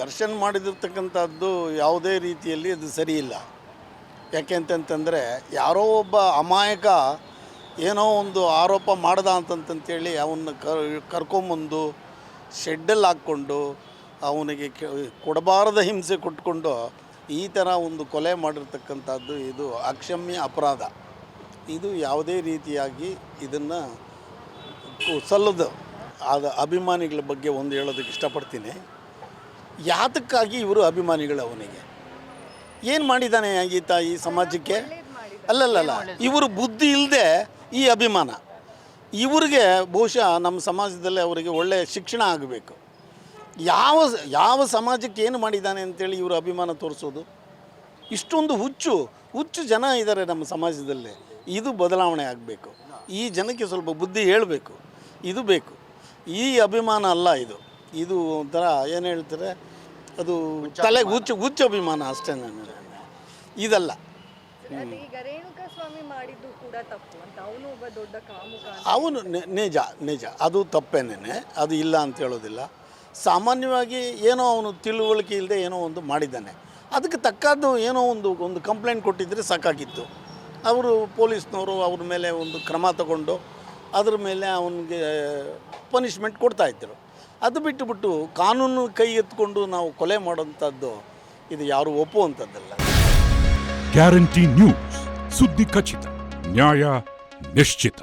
ದರ್ಶನ್ ಮಾಡಿದಿರ್ತಕ್ಕಂಥದ್ದು ಯಾವುದೇ ರೀತಿಯಲ್ಲಿ ಅದು ಸರಿಯಿಲ್ಲ. ಯಾಕೆ ಅಂತಂತಂದರೆ ಯಾರೋ ಒಬ್ಬ ಅಮಾಯಕ ಏನೋ ಒಂದು ಆರೋಪ ಮಾಡ್ದ ಅಂತಂತಂತೇಳಿ ಅವನ್ನ ಕರ್, ಕರ್ಕೊಂಬಂದು ಶೆಡ್ಡಲ್ಲಿ ಹಾಕ್ಕೊಂಡು ಅವನಿಗೆ ಕೊಡಬಾರದ ಹಿಂಸೆ ಕೊಟ್ಕೊಂಡು ಈ ಥರ ಒಂದು ಕೊಲೆ ಮಾಡಿರ್ತಕ್ಕಂಥದ್ದು ಇದು ಅಕ್ಷಮ್ಯ ಅಪರಾಧ. ಇದು ಯಾವುದೇ ರೀತಿಯಾಗಿ ಇದನ್ನು ಸಲ್ಲದು. ಆದ ಅಭಿಮಾನಿಗಳ ಬಗ್ಗೆ ಒಂದು ಹೇಳೋದಕ್ಕೆ ಇಷ್ಟಪಡ್ತೀನಿ. ಯಾತಕ್ಕಾಗಿ ಇವರು ಅಭಿಮಾನಿಗಳು ಅವನಿಗೆ? ಏನು ಮಾಡಿದ್ದಾನೆ ಈತ ಈ ಸಮಾಜಕ್ಕೆ? ಅಲ್ಲಲ್ಲಲ್ಲ, ಇವರು ಬುದ್ಧಿ ಇಲ್ಲದೆ ಈ ಅಭಿಮಾನ. ಇವ್ರಿಗೆ ಬಹುಶಃ ನಮ್ಮ ಸಮಾಜದಲ್ಲಿ ಅವರಿಗೆ ಒಳ್ಳೆಯ ಶಿಕ್ಷಣ ಆಗಬೇಕು. ಯಾವ ಯಾವ ಸಮಾಜಕ್ಕೆ ಏನು ಮಾಡಿದ್ದಾನೆ ಅಂತೇಳಿ ಇವರು ಅಭಿಮಾನ ತೋರಿಸೋದು? ಇಷ್ಟೊಂದು ಹುಚ್ಚು ಹುಚ್ಚು ಜನ ಇದ್ದಾರೆ ನಮ್ಮ ಸಮಾಜದಲ್ಲಿ. ಇದು ಬದಲಾವಣೆ ಆಗಬೇಕು. ಈ ಜನಕ್ಕೆ ಸ್ವಲ್ಪ ಬುದ್ಧಿ ಹೇಳಬೇಕು. ಇದು ಬೇಕು. ಈ ಅಭಿಮಾನ ಅಲ್ಲ ಇದು. ಇದು ಒಂಥರ ಏನು ಹೇಳ್ತಾರೆ ಅದು ತಲೆ ಹುಚ್ಚು ಹುಚ್ಚು ಅಭಿಮಾನ ಅಷ್ಟೇ ನಾನು ಇದಲ್ಲ. ಅದೇ ಈಗ ರೇಣುಕಾ ಸ್ವಾಮಿ ಮಾಡಿದ್ದು ಕೂಡ ತಪ್ಪು ಅಂತ. ಅವನು ಒಬ್ಬ ದೊಡ್ಡ ಕಾಮುಕ ಅಂತ. ಅವನು ನಿ- ನಿಜ ನಿಜ. ಅದು ತಪ್ಪೇನೇ ಅದು ಇಲ್ಲ ಅಂತ ಹೇಳೋದಿಲ್ಲ. ಸಾಮಾನ್ಯವಾಗಿ ಏನೋ ಅವನು ತಿಳುವಳಿಕೆ ಇಲ್ಲದೆ ಏನೋ ಒಂದು ಮಾಡಿದ್ದಾನೆ. ಅದಕ್ಕೆ ತಕ್ಕದ್ದು ಏನೋ ಒಂದು ಒಂದು ಕಂಪ್ಲೇಂಟ್ ಕೊಟ್ಟಿದ್ದರೆ ಸಾಕಾಗಿತ್ತು. ಅವರು ಪೊಲೀಸ್ನವರು ಅವ್ರ ಮೇಲೆ ಒಂದು ಕ್ರಮ ತಗೊಂಡು ಅದ್ರ ಮೇಲೆ ಅವನಿಗೆ ಪನಿಷ್ಮೆಂಟ್ ಕೊಡ್ತಾಯಿದ್ರು ಅದು ಬಿಟ್ಟುಬಿಟ್ಟು ಕಾನೂನು ಕೈ ಎತ್ಕೊಂಡು ನಾವು ಕೊಲೆ ಮಾಡುವಂಥದ್ದು ಇದು ಯಾರು ಒಪ್ಪುವಂಥದ್ದಲ್ಲ ಗ್ಯಾರಂಟಿ ನ್ಯೂಸ್, ಸುದ್ದಿ ಖಚಿತ, ನ್ಯಾಯ ನಿಶ್ಚಿತ.